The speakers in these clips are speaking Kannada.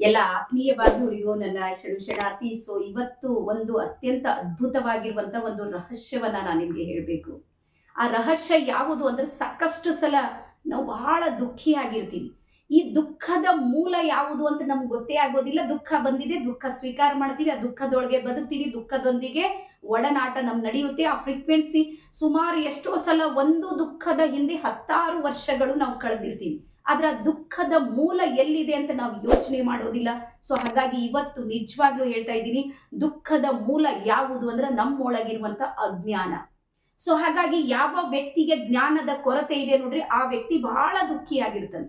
ಎಲ್ಲ ಆತ್ಮೀಯ ಬಾಂಧವರಿಗೂ ನನ್ನ ಶರಣಾರ್ಥಿ. ಸೊ ಇವತ್ತು ಒಂದು ಅತ್ಯಂತ ಅದ್ಭುತವಾಗಿರುವಂತ ಒಂದು ರಹಸ್ಯವನ್ನ ನಾನು ನಿಮ್ಗೆ ಹೇಳಬೇಕು. ಆ ರಹಸ್ಯ ಯಾವುದು ಅಂದ್ರೆ ಸಾಕಷ್ಟು ಸಲ ನಾವು ಬಹಳ ದುಃಖಿಯಾಗಿರ್ತೀವಿ ಈ ದುಃಖದ ಮೂಲ ಯಾವುದು ಅಂತ ನಮ್ಗೆ ಗೊತ್ತೇ ಆಗೋದಿಲ್ಲ. ದುಃಖ ಬಂದಿದೆ, ದುಃಖ ಸ್ವೀಕಾರ ಮಾಡ್ತೀವಿ, ಆ ದುಃಖದೊಳಗೆ ಬದುಕ್ತೀವಿ, ದುಃಖದೊಂದಿಗೆ ಒಡನಾಟ ನಮ್ ನಡೆಯುತ್ತೆ. ಆ ಫ್ರೀಕ್ವೆನ್ಸಿ ಸುಮಾರು ಎಷ್ಟೋ ಸಲ ಒಂದು ದುಃಖದ ಹಿಂದೆ ಹತ್ತಾರು ವರ್ಷಗಳು ನಾವು ಕಳೆದಿರ್ತೀವಿ. ಆದ್ರೆ ಆ ದುಃಖದ ಮೂಲ ಎಲ್ಲಿದೆ ಅಂತ ನಾವು ಯೋಚನೆ ಮಾಡೋದಿಲ್ಲ. ಸೊ ಹಾಗಾಗಿ ಇವತ್ತು ನಿಜವಾಗ್ಲೂ ಹೇಳ್ತಾ ಇದ್ದೀನಿ, ದುಃಖದ ಮೂಲ ಯಾವುದು ಅಂದ್ರೆ ನಮ್ಮೊಳಗಿರುವಂತ ಅಜ್ಞಾನ. ಸೊ ಹಾಗಾಗಿ ಯಾವ ವ್ಯಕ್ತಿಗೆ ಜ್ಞಾನದ ಕೊರತೆ ಇದೆ ನೋಡ್ರಿ, ಆ ವ್ಯಕ್ತಿ ಬಹಳ ದುಃಖಿಯಾಗಿರ್ತಾನೆ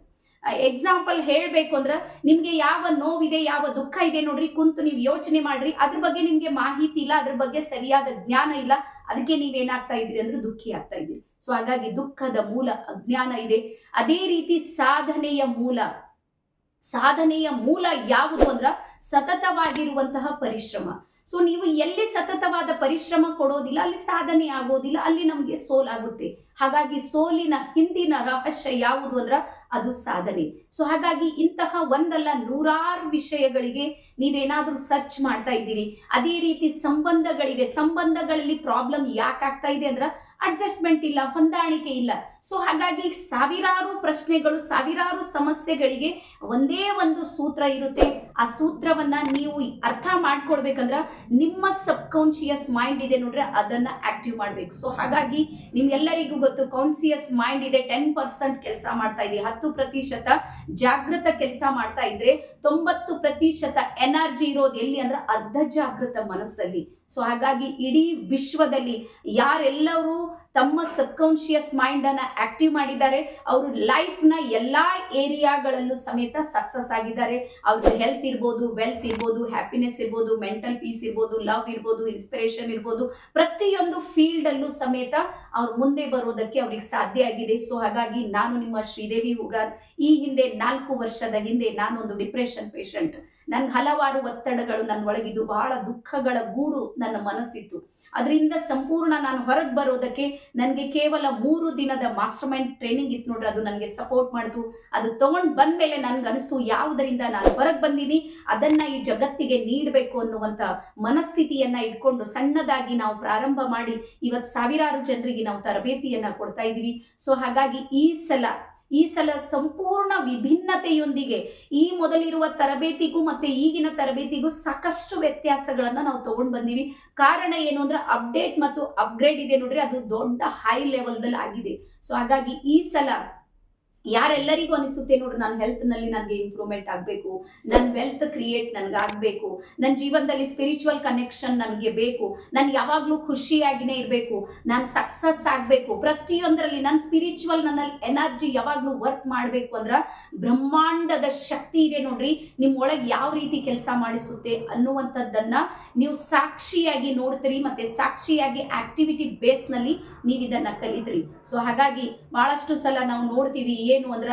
ಎಕ್ಸಾಂಪಲ್ ಹೇಳ್ಬೇಕು ಅಂದ್ರೆ ನಿಮ್ಗೆ ಯಾವ ನೋವಿದೆ, ಯಾವ ದುಃಖ ಇದೆ ನೋಡ್ರಿ, ಕುಂತು ನೀವು ಯೋಚನೆ ಮಾಡ್ರಿ. ಅದ್ರ ಬಗ್ಗೆ ನಿಮ್ಗೆ ಮಾಹಿತಿ ಇಲ್ಲ, ಅದ್ರ ಬಗ್ಗೆ ಸರಿಯಾದ ಜ್ಞಾನ ಇಲ್ಲ. ಅದಕ್ಕೆ ನೀವೇನಾಗ್ತಾ ಇದ್ರಿ ಅಂದ್ರೆ ದುಃಖಿ ಆಗ್ತಾ ಇದ್ರಿ ಸೊ ಹಾಗಾಗಿ ದುಃಖದ ಮೂಲ ಅಜ್ಞಾನ ಇದೆ. ಅದೇ ರೀತಿ ಸಾಧನೆಯ ಮೂಲ. ಸಾಧನೆಯ ಮೂಲ ಯಾವುದು ಅಂದ್ರ ಸತತವಾಗಿರುವಂತಹ ಪರಿಶ್ರಮ. ಸೊ ನೀವು ಎಲ್ಲಿ ಸತತವಾದ ಪರಿಶ್ರಮ ಕೊಡೋದಿಲ್ಲ, ಅಲ್ಲಿ ಸಾಧನೆ ಆಗೋದಿಲ್ಲ, ಅಲ್ಲಿ ನಮಗೆ ಸೋಲಾಗುತ್ತೆ ಹಾಗಾಗಿ ಸೋಲಿನ ಹಿಂದಿನ ರಹಸ್ಯ ಯಾವುದು ಅಂದ್ರ ಅದು ಸಾಧನೆ. ಸೊ ಹಾಗಾಗಿ ಇಂತಹ ಒಂದಲ್ಲ ನೂರಾರು ವಿಷಯಗಳಿಗೆ ನೀವೇನಾದ್ರೂ ಸರ್ಚ್ ಮಾಡ್ತಾ ಇದ್ದೀರಿ. ಅದೇ ರೀತಿ ಸಂಬಂಧಗಳಿವೆ. ಸಂಬಂಧಗಳಲ್ಲಿ ಪ್ರಾಬ್ಲಮ್ ಯಾಕೆ ಆಗ್ತಾ ಇದೆ ಅಂದ್ರ ಅಡ್ಜಸ್ಟ್ಮೆಂಟ್ ಇಲ್ಲ, ಹೊಂದಾಣಿಕೆ ಇಲ್ಲ. ಸೊ ಹಾಗಾಗಿ ಸಾವಿರಾರು ಪ್ರಶ್ನೆಗಳು, ಸಾವಿರಾರು ಸಮಸ್ಯೆಗಳಿಗೆ ಒಂದೇ ಒಂದು ಸೂತ್ರ ಇರುತ್ತೆ. ಆ ಸೂತ್ರವನ್ನ ನೀವು ಅರ್ಥ ಮಾಡ್ಕೊಳ್ಬೇಕಂದ್ರ ನಿಮ್ಮ ಸಬ್ ಕಾನ್ಶಿಯಸ್ ಮೈಂಡ್ ಇದೆ ನೋಡ್ರೆ ಅದನ್ನ ಆಕ್ಟಿವ್ ಮಾಡ್ಬೇಕು. ಸೊ ಹಾಗಾಗಿ ನಿಮ್ಗೆಲ್ಲರಿಗೂ ಗೊತ್ತು ಕಾನ್ಸಿಯಸ್ ಮೈಂಡ್ ಇದೆ ಟೆನ್ ಪರ್ಸೆಂಟ್ ಕೆಲಸ ಮಾಡ್ತಾ ಇದೆ. ಹತ್ತು ಪ್ರತಿಶತ ಜಾಗೃತ ಕೆಲಸ ಮಾಡ್ತಾ ಇದ್ರೆ ತೊಂಬತ್ತು ಪ್ರತಿಶತ ಎನರ್ಜಿ ಇರೋದು ಎಲ್ಲಿ ಅಂದ್ರೆ ಅರ್ಧ ಜಾಗೃತ ಮನಸ್ಸಲ್ಲಿ. ಸೊ ಹಾಗಾಗಿ ಇಡೀ ವಿಶ್ವದಲ್ಲಿ ಯಾರೆಲ್ಲರೂ ತಮ್ಮ ಸಬ್ಕಾನ್ಶಿಯಸ್ ಮೈಂಡ್ ಅನ್ನ ಆಕ್ಟಿವ್ ಮಾಡಿದ್ದಾರೆ. ಅವರು ಲೈಫ್ನ ಎಲ್ಲಾ ಏರಿಯಾಗಳಲ್ಲೂ ಸಮೇತ ಸಕ್ಸಸ್ ಆಗಿದ್ದಾರೆ. ಅವ್ರ ಹೆಲ್ತ್ ಇರ್ಬೋದು ವೆಲ್ತ್ ಇರ್ಬೋದು ಹ್ಯಾಪಿನೆಸ್ ಇರ್ಬೋದು ಮೆಂಟಲ್ ಪೀಸ್ ಇರ್ಬೋದು ಲವ್ ಇರ್ಬೋದು ಇನ್ಸ್ಪಿರೇಷನ್ ಇರ್ಬೋದು. ಪ್ರತಿಯೊಂದು ಫೀಲ್ಡ್ ಅಲ್ಲೂ ಸಮೇತ ಅವ್ರು ಮುಂದೆ ಬರೋದಕ್ಕೆ ಅವ್ರಿಗೆ ಸಾಧ್ಯ ಆಗಿದೆ. ಸೊ ಹಾಗಾಗಿ ನಾನು ನಿಮ್ಮ ಶ್ರೀದೇವಿ ಹುಗಾರ್. ಈ ಹಿಂದೆ ನಾಲ್ಕು ವರ್ಷದ ಹಿಂದೆ ನಾನೊಂದು ಡಿಪ್ರೆಷನ್ ಪೇಷಂಟ್ ನನ್ಗೆ ಹಲವಾರು ಒತ್ತಡಗಳು ನನ್ನ ಒಳಗಿದ್ದು ಬಹಳ ದುಃಖಗಳ ಗೂಡು ನನ್ನ ಮನಸ್ಸಿತ್ತು. ಅದರಿಂದ ಸಂಪೂರ್ಣ ನಾನು ಹೊರಗೆ ಬರೋದಕ್ಕೆ ನನಗೆ ಕೇವಲ ಮೂರು ದಿನದ ಮಾಸ್ಟರ್ ಮೈಂಡ್ ಟ್ರೈನಿಂಗ್ ಇತ್ತು ನೋಡ್ರಿ, ಅದು ನನಗೆ ಸಪೋರ್ಟ್ ಮಾಡಿತು. ಅದು ತಗೊಂಡ್ ಬಂದ್ಮೇಲೆ ನನಗೆ ಅನಿಸ್ತು ಯಾವುದರಿಂದ ನಾನು ಹೊರಗೆ ಬಂದೀನಿ, ಅದನ್ನ ಈ ಜಗತ್ತಿಗೆ ನೀಡಬೇಕು ಅನ್ನುವಂತ ಮನಸ್ಥಿತಿಯನ್ನ ಇಟ್ಕೊಂಡು ಸಣ್ಣದಾಗಿ ನಾವು ಪ್ರಾರಂಭ ಮಾಡಿ ಇವತ್ತು ಸಾವಿರಾರು ಜನರಿಗೆ ನಾವು ತರಬೇತಿಯನ್ನ ಕೊಡ್ತಾ ಇದ್ದೀವಿ ಸೊ ಹಾಗಾಗಿ ಈ ಸಲ ಈ ಸಲ ಸಂಪೂರ್ಣ ವಿಭಿನ್ನತೆಯೊಂದಿಗೆ ಈ ಮೊದಲಿರುವ ತರಬೇತಿಗೂ ಮತ್ತೆ ಈಗಿನ ತರಬೇತಿಗೂ ಸಾಕಷ್ಟು ವ್ಯತ್ಯಾಸಗಳನ್ನು ನಾವು ತೊಗೊಂಡು ಬಂದೀವಿ. ಕಾರಣ ಏನು ಅಂದ್ರೆ ಅಪ್ಡೇಟ್ ಮತ್ತು ಅಪ್ಗ್ರೇಡ್ ಇದೆ ನೋಡ್ರಿ, ಅದು ದೊಡ್ಡ ಹೈ ಲೆವೆಲ್ದಲ್ಲಿ ಆಗಿದೆ. ಸೊ ಹಾಗಾಗಿ ಈ ಸಲ ಯಾರೆಲ್ಲರಿಗೂ ಅನಿಸುತ್ತೆ ನೋಡ್ರಿ ನನ್ನ ಹೆಲ್ತ್ನಲ್ಲಿ ನನಗೆ ಇಂಪ್ರೂವ್ಮೆಂಟ್ ಆಗಬೇಕು ನನ್ನ ವೆಲ್ತ್ ಕ್ರಿಯೇಟ್ ನನಗೆ ಆಗಬೇಕು ನನ್ನ ಜೀವನದಲ್ಲಿ ಸ್ಪಿರಿಚುವಲ್ ಕನೆಕ್ಷನ್ ನನಗೆ ಬೇಕು, ನಾನು ಯಾವಾಗಲೂ ಖುಷಿಯಾಗಿನೇ ಇರಬೇಕು, ನಾನು ಸಕ್ಸಸ್ ಆಗಬೇಕು. ಪ್ರತಿಯೊಂದರಲ್ಲಿ ನನ್ನ ಸ್ಪಿರಿಚುವಲ್ ನನ್ನ ಎನರ್ಜಿ ಯಾವಾಗಲೂ ವರ್ಕ್ ಮಾಡಬೇಕು ಅಂದ್ರೆ ಬ್ರಹ್ಮಾಂಡದ ಶಕ್ತಿ ಇದೆ ನೋಡ್ರಿ ನಿಮ್ಮ ಒಳಗೆ ಯಾವ ರೀತಿ ಕೆಲಸ ಮಾಡಿಸುತ್ತೆ ಅನ್ನುವಂಥದ್ದನ್ನ ನೀವು ಸಾಕ್ಷಿಯಾಗಿ ನೋಡ್ತೀರಿ, ಮತ್ತೆ ಸಾಕ್ಷಿಯಾಗಿ ಆಕ್ಟಿವಿಟಿ ಬೇಸ್ನಲ್ಲಿ ನೀವು ಇದನ್ನ ಕಲಿತ್ರಿ. ಸೊ ಹಾಗಾಗಿ ಬಹಳಷ್ಟು ಸಲ ನಾವು ನೋಡ್ತೀವಿ ಏನು ಅಂದ್ರ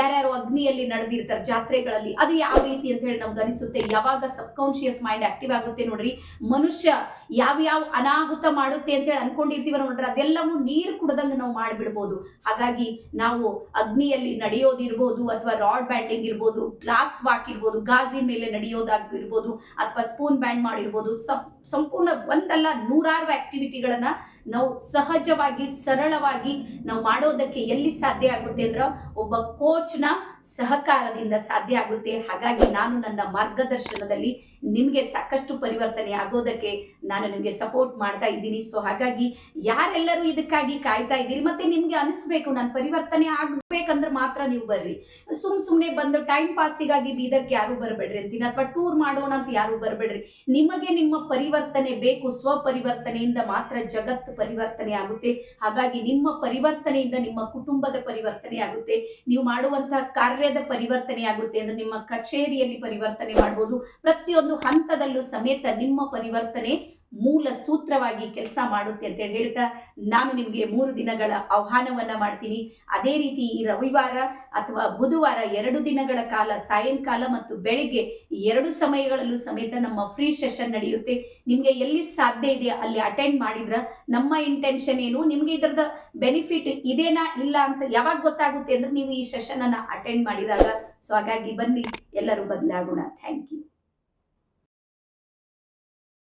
ಯಾರ್ಯಾರು ಅಗ್ನಿಯಲ್ಲಿ ನಡೆದಿರ್ತಾರೆ ಜಾತ್ರೆಗಳಲ್ಲಿ, ಅದು ಯಾವ ರೀತಿ ಅಂತ ಹೇಳಿ ನಮ್ಗೆ ಅನಿಸುತ್ತೆ. ಯಾವಾಗ ಸಬ್ಕಾನ್ಶಿಯಸ್ ಮೈಂಡ್ ಆಕ್ಟಿವ್ ಆಗುತ್ತೆ ನೋಡ್ರಿ, ಮನುಷ್ಯ ಯಾವ ಯಾವ ಅನಾಹುತ ಮಾಡುತ್ತೆ ಅಂತ ಹೇಳಿ ಅನ್ಕೊಂಡಿರ್ತೀವ ನೋಡ್ರಿ, ಅದೆಲ್ಲವೂ ನೀರು ಕುಡ್ದಂಗೆ ನಾವು ಮಾಡಿಬಿಡ್ಬೋದು. ಹಾಗಾಗಿ ನಾವು ಅಗ್ನಿಯಲ್ಲಿ ನಡೆಯೋದಿರ್ಬೋದು, ಅಥವಾ ರಾಡ್ ಬ್ಯಾಂಡಿಂಗ್ ಇರ್ಬೋದು, ಗ್ಲಾಸ್ ವಾಕ್ ಇರ್ಬೋದು, ಗಾಜಿನ ಮೇಲೆ ನಡೆಯೋದಾಗಿರ್ಬೋದು, ಅಥವಾ ಸ್ಪೂನ್ ಬ್ಯಾಂಡ್ ಮಾಡಿರ್ಬೋದು ಸಪ್ ಸಂಪೂರ್ಣ ಒಂದಲ್ಲ ನೂರಾರು ಆಕ್ಟಿವಿಟಿಗಳನ್ನ ನಾವು ಸಹಜವಾಗಿ ಸರಳವಾಗಿ ನಾವು ಮಾಡೋದಕ್ಕೆ ಎಲ್ಲಿ ಸಾಧ್ಯ ಆಗುತ್ತೆ ಅಂದ್ರೆ ಒಬ್ಬ ಕೋಚ್ನ ಸಹಕಾರದಿಂದ ಸಾಧ್ಯ ಆಗುತ್ತೆ. ಹಾಗಾಗಿ ನಾನು ನನ್ನ ಮಾರ್ಗದರ್ಶನದಲ್ಲಿ ನಿಮಗೆ ಸಾಕಷ್ಟು ಪರಿವರ್ತನೆ ಆಗೋದಕ್ಕೆ ನಾನು ನಿಮಗೆ ಸಪೋರ್ಟ್ ಮಾಡ್ತಾ ಇದ್ದೀನಿ. ಸೊ ಹಾಗಾಗಿ ಯಾರೆಲ್ಲರೂ ಇದಕ್ಕಾಗಿ ಕಾಯ್ತಾ ಇದ್ದೀರಿ, ಮತ್ತೆ ನಿಮಗೆ ಅನಿಸ್ಬೇಕು, ನಾನು ಪರಿವರ್ತನೆ ಆಗ್ಬೇಕಂದ್ರೆ ಮಾತ್ರ ನೀವು ಬರ್ರಿ. ಸುಮ್ ಸುಮ್ಮನೆ ಬಂದು ಟೈಮ್ ಪಾಸಿಗಾಗಿ ಬೀದರ್ಗೆ ಯಾರು ಬರಬೇಡ್ರಿ ಅಂತೀನಿ, ಅಥವಾ ಟೂರ್ ಮಾಡೋಣ ಅಂತ ಯಾರು ಬರಬೇಡ್ರಿ. ನಿಮಗೆ ನಿಮ್ಮ ಪರಿವರ್ತನೆ ಬೇಕು, ಸ್ವಪರಿವರ್ತನೆಯಿಂದ ಮಾತ್ರ ಜಗತ್ತು ಪರಿವರ್ತನೆ ಆಗುತ್ತೆ. ಹಾಗಾಗಿ ನಿಮ್ಮ ಪರಿವರ್ತನೆಯಿಂದ ನಿಮ್ಮ ಕುಟುಂಬದ ಪರಿವರ್ತನೆ ಆಗುತ್ತೆ. ನೀವು ಮಾಡುವಂತಹ ಕಾರ್ಯದ ಪರಿವರ್ತನೆ ಆಗುತ್ತೆ ಅಂದ್ರೆ ನಿಮ್ಮ ಕಚೇರಿಯಲ್ಲಿ ಪರಿವರ್ತನೆ ಮಾಡ್ಬೋದು. ಪ್ರತಿಯೊಂದು ಹಂತದಲ್ಲೂ ಸಮೇತ ನಿಮ್ಮ ಪರಿವರ್ತನೆ ಮೂಲ ಸೂತ್ರವಾಗಿ ಕೆಲಸ ಮಾಡುತ್ತೆ ಅಂತ ಹೇಳಿ ಹೇಳ್ತಾ, ನಾನು ನಿಮಗೆ ಮೂರು ದಿನಗಳ ಆಹ್ವಾನವನ್ನ ಮಾಡ್ತೀನಿ. ಅದೇ ರೀತಿ ಈ ರವಿವಾರ ಅಥವಾ ಬುಧವಾರ ಎರಡು ದಿನಗಳ ಕಾಲ, ಸಾಯಂಕಾಲ ಮತ್ತು ಬೆಳಿಗ್ಗೆ ಎರಡು ಸಮಯಗಳಲ್ಲೂ ಸಮೇತ ನಮ್ಮ ಫ್ರೀ ಸೆಷನ್ ನಡೆಯುತ್ತೆ. ನಿಮಗೆ ಎಲ್ಲಿ ಸಾಧ್ಯ ಇದೆ ಅಲ್ಲಿ ಅಟೆಂಡ್ ಮಾಡಿದ್ರ, ನಮ್ಮ ಇಂಟೆನ್ಷನ್ ಏನು, ನಿಮ್ಗೆ ಇದ್ರದ ಬೆನಿಫಿಟ್ ಇದೇನಾ ಇಲ್ಲ ಅಂತ ಯಾವಾಗ ಗೊತ್ತಾಗುತ್ತೆ ಅಂದ್ರೆ ನೀವು ಈ ಸೆಷನ್ ಅನ್ನ ಅಟೆಂಡ್ ಮಾಡಿದಾಗ. ಸೊ ಹಾಗಾಗಿ ಬನ್ನಿ, ಎಲ್ಲರೂ ಬದಲಾಗೋಣ. Thank you